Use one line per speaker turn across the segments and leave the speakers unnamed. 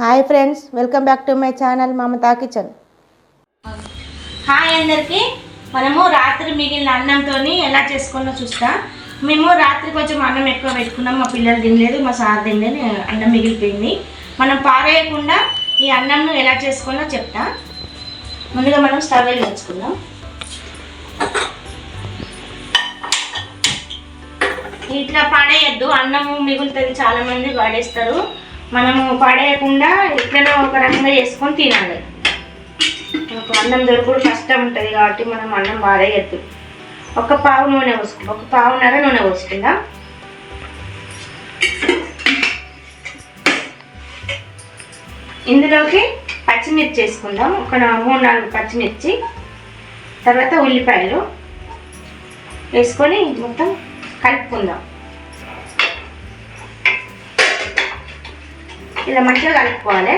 Hi friends welcome back to my channel Mamata Kitchen.
Hi అందరికి. మనము రాత్రి మిగిలిన అన్నంతో ఎలా చేసుకున్నా చూస్తా. మేము రాత్రి కొంచెం అన్నం ఎక్కువ పెట్టుకున్నాం మా పిల్లలు తినలేదు మా సార్ తినలేదు అన్నం మిగిలిపోయింది. మనం పారేయకుండా ఈ అన్నంను ఎలా చేసుకోవాలో చెప్తా. ముందుగా మనం స్టవ్ వెలిగించుకుందాం ఇట్లా పడేయద్దు అన్నము మిగులుతుంది చాలామంది పడేస్తారు. మనము పడేయకుండా ఇట్లనే ఒక రకంగా చేసుకొని తినాలి. మనకు అన్నం దొరకడు కష్టం ఉంటుంది కాబట్టి మనం అన్నం పాడేయద్దు ఒక పావు నూనె పోసుకుందాం. ఒక పావున్నర నూనె పోసుకుందాం. ఇందులోకి పచ్చిమిర్చి వేసుకుందాం. ఒక మూడు నాలుగు పచ్చిమిర్చి తర్వాత ఉల్లిపాయలు వేసుకొని మొత్తం కలుపుకుందాం. ఇలా మంచిగా కలుపుకోవాలి.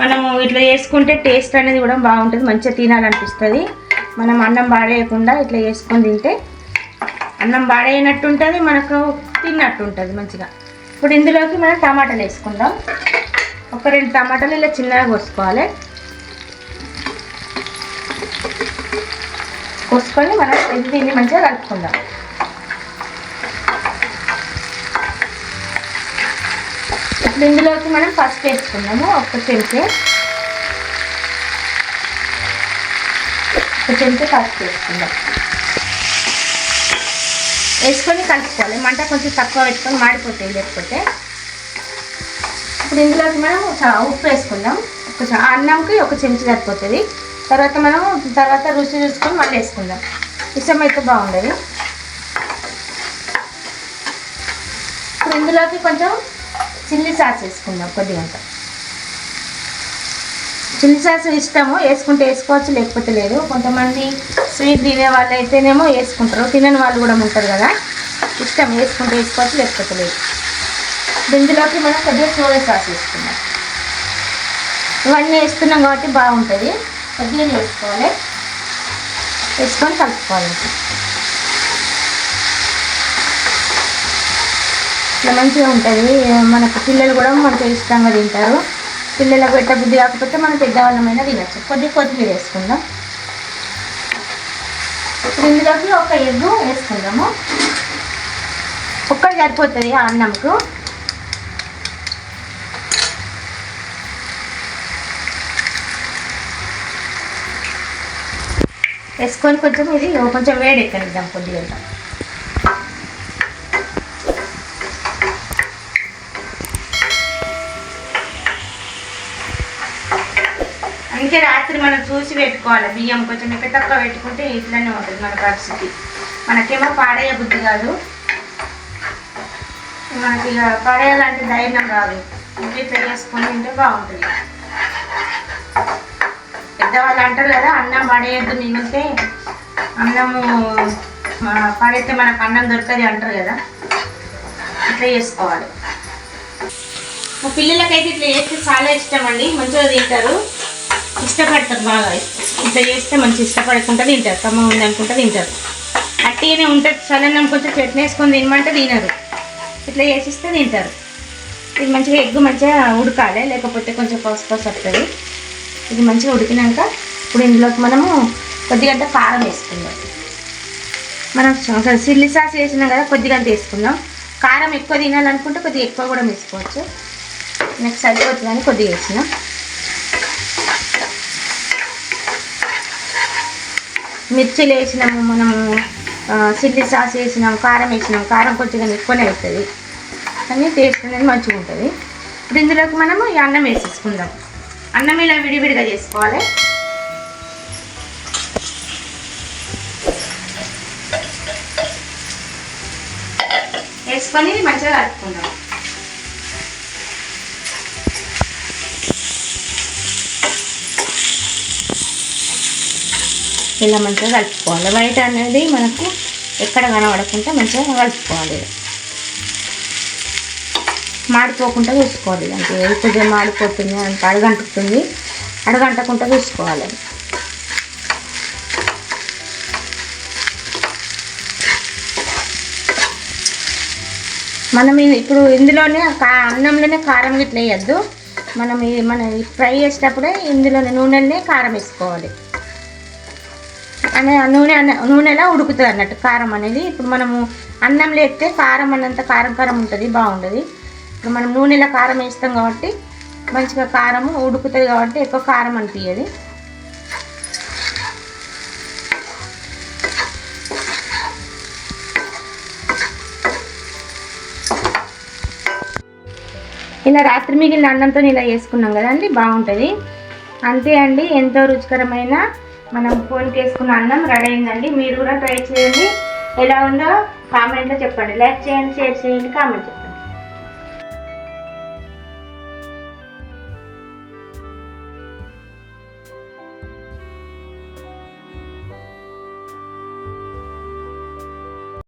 మనము ఇట్లా చేసుకుంటే టేస్ట్ అనేది కూడా బాగుంటుంది మంచిగా తినాలనిపిస్తుంది. మనం అన్నం పాడేయకుండా ఇట్లా చేసుకొని తింటే అన్నం పాడేయనట్టు ఉంటుంది మనకు తిన్నట్టు ఉంటుంది మంచిగా. ఇప్పుడు ఇందులోకి మనం టమాటాలు వేసుకుందాం. ఒక రెండు టమాటాలు ఇలా చిన్నగా కోసుకోవాలి. కోసుకొని మనం ఇది దీన్ని మంచిగా కలుపుకుందాం. ఇప్పుడు ఇందులోకి మనం ఫస్ట్ వేసుకున్నాము ఒక చెంచే. ఒక చెంచే ఫస్ట్ వేసుకుందాం. వేసుకొని కలుపుకోవాలి. మంట కొంచెం తక్కువ పెట్టుకొని మాడిపోతాయి లేకపోతే. ఇప్పుడు ఇందులోకి మనం చ- ఉప్పు వేసుకుందాం. ఒక అన్నంకి ఒక చెంచా సరిపోతుంది. తర్వాత మనం తర్వాత రుచి చూసుకొని మళ్ళీ వేసుకుందాం. ఇష్టం అయితే బాగుండదు. ఇప్పుడు ఇందులోకి కొంచెం చిల్లీ సాస్ వేసుకుందాం కొద్దిగంత చిల్లీ సాస్ ఇష్టము వేసుకుంటే వేసుకోవచ్చు లేకపోతే లేదు. కొంతమంది స్వీట్ తినే వాళ్ళు అయితేనేమో వేసుకుంటారు. తినని వాళ్ళు కూడా ఉంటారు కదా. ఇష్టం వేసుకుంటే వేసుకోవచ్చు లేకపోతే లేదు. ఇందులోకి మనం కొద్దిగా సోయా సాస్ వేసుకుందాం. ఇవన్నీ వేస్తున్నాం కాబట్టి బాగుంటుంది. కొద్దిగా వేసుకోవాలి. వేసుకొని కలుపుకోవాలి. ఇట్లా మంచిగా ఉంటుంది. మనకు పిల్లలు కూడా మనతో ఇష్టంగా తింటారు. పిల్లలకు పెట్ట బుద్ధి కాకపోతే మనం పెద్దవాళ్ళమైనా తినచ్చు. కొద్దిగా కొత్తిమీర వేసుకుందాం. ఇప్పుడు ఇందులోకి ఒక ఎగ్గు వేసుకుందాము. ఒక్కటి సరిపోతుంది ఆ అన్నంకు వేసుకొని కొంచెం ఇది కొంచెం వేడి ఎక్కనిద్దాం కొద్దిగా. అందుకే రాత్రి మనం చూసి పెట్టుకోవాలి. బియ్యం కొంచెం ఎక్క తక్కువ పెట్టుకుంటే ఇట్లనే ఉంటుంది మన పరిస్థితి. మనకేమో పాడేయ బుద్ధి కాదు. మనకి ఇక పడేయాలంటే ధైర్యం రాదు ఇంకే ఇట్లా చేసుకుని తింటే బాగుంటుంది. పెద్దవాళ్ళు అంటారు కదా అన్నం పడేయద్దు మిగిలితే అన్నము ఆ, పడేస్తే మనకు అన్నం దొరకదు అంటారు కదా. ఇట్లా చేసుకోవాలి. మా పిల్లలకైతే ఇట్లా చేస్తే చాలా ఇష్టం అండి. మంచిగా తింటారు. ఇష్టపడతారు బాగా. ఇట్లా చేస్తే మంచి ఇష్టపడకుండా తింటారు. కమ్మ ఉంది అనుకుంటే తింటారు. అట్టిగానే ఉంటుంది. చల్లని కొంచెం చట్నీ వేసుకొని తినమంటే తినరు. ఇట్లా చేసిస్తే తింటారు. ఇది మంచిగా ఎగ్గు మంచిగా ఉడకాలి. లేకపోతే కొంచెం పసుపు పసుపు వస్తుంది ఇది మంచిగా ఉడికినాక ఇప్పుడు ఇందులోకి మనము కొద్దిగంత కారం వేసుకుందాం. మనం అసలు చిల్లీ సాస్ వేసినాం కదా కొద్దిగంత వేసుకుందాం. కారం ఎక్కువ తినాలనుకుంటే కొద్దిగా ఎక్కువ కూడా వేసుకోవచ్చు. నాకు సరిపోతుంది కొద్దిగా వేసినాం. మిర్చిలు వేసినాము మనము చిల్లీ సాస్ వేసినాం కారం వేసినాం కారం కొంచెం ఎక్కువనే అవుతుంది కానీ టేస్ట్ అనేది మంచిగా ఉంటుంది. ఇప్పుడు ఇందులోకి మనము ఈ అన్నం వేసేసుకుందాం. అన్నం ఇలా విడివిడిగా చేసుకోవాలి? వేసుకొని మంచిగా కలుపుకుందాం. ఇలా మంచిగా కలుపుకోవాలి వైట్ అనేది మనకు ఎక్కడ కనబడకుండా మంచిగా కలుపుకోవాలి మాడిపోకుండా చూసుకోవాలి. అంటే కొద్దిగా మాడిపోతుంది అంటే అడగంటుతుంది అడగంటకుండా చూసుకోవాలి. మనం ఇప్పుడు ఇందులోనే కా అన్నంలోనే కారం ఇట్లా వేయద్దు. మనం మన ఫ్రై చేసేటప్పుడే ఇందులోనే నూనెలనే కారం వేసుకోవాలి. అనే నూనె అన్న- నూనెలా ఉడుకుతుంది అన్నట్టు కారం అనేది. ఇప్పుడు మనము అన్నం లేస్తే కారం అన్నంత కారం కారం ఉంటుంది బాగుంటుంది ఇప్పుడు మనం నూనెలో కారం వేస్తాం కాబట్టి మంచిగా కారం ఉడుకుతుంది కాబట్టి ఎక్కువ కారం అనిపించదు ఇలా రాత్రి మిగిలిన అన్నంతో ఇలా చేసుకున్నాం కదండి బాగుంటుంది. అంతే అండి ఎంతో రుచికరమైన మనం ఫోన్కి వేసుకున్న అన్నం రెడీ అయిందండి. మీరు కూడా ట్రై చేయండి. ఎలా ఉందో కామెంట్లో చెప్పండి. లైక్ చేయండి షేర్ చేయండి కామెంట్ చెప్పండి.